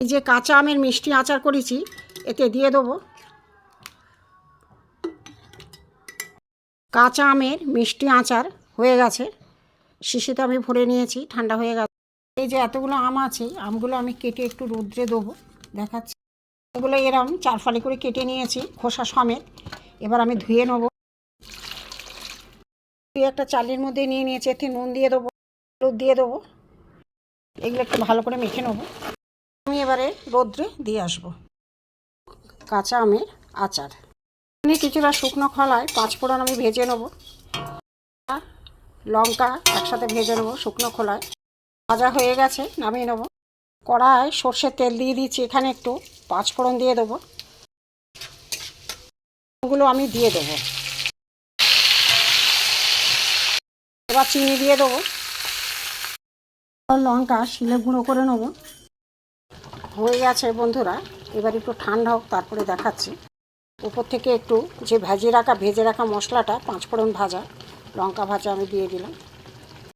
এই যে কাঁচা আমের মিষ্টি আচার করেছি, এতে দিয়ে দেবো। কাঁচা আমের মিষ্টি আচার হয়ে গেছে। শিশিতে আমি ভরে নিয়েছি, ঠান্ডা হয়ে গেছে। এই যে এতগুলো আম আছে, আমগুলো আমি কেটে একটু রোদ্রে দেবো, দেখাচ্ছি। এগুলো এরম চার ফালি করে কেটে নিয়েছি, খোসা সমেত। এবার আমি ধুয়ে নেব। একটা চালের মধ্যে নিয়ে নিয়েছি, এতে নুন দিয়ে দেবো, হলুদ দিয়ে দেবো। এগুলো একটু ভালো করে মেখে নেব। আমি এবারে রোদ্রে দিয়ে আসব। কাঁচা আমের আচার। এখানে কিছুটা শুকনো খলায় পাঁচ ফোড়ন আমি ভেজে নেব। লঙ্কা একসাথে ভেজে নেব শুকনো খোলায়। ভাজা হয়ে গেছে, নামিয়ে নেব। কড়ায় সর্ষের তেল দিয়ে দিচ্ছি, এখানে একটু পাঁচ ফোড়ন দিয়ে দেবো। ওগুলো আমি দিয়ে দেবো। এবার চিনি দিয়ে দেবো। লঙ্কা শিলে গুঁড়ো করে নেব। হয়ে গেছে বন্ধুরা। এবার একটু ঠান্ডা হোক, তারপরে দেখাচ্ছি। উপর থেকে একটু যে ভেজে রাখা ভেজে রাখা মশলাটা, পাঁচফোড়ন ভাজা, লঙ্কা ভাজা আমি দিয়ে দিলাম।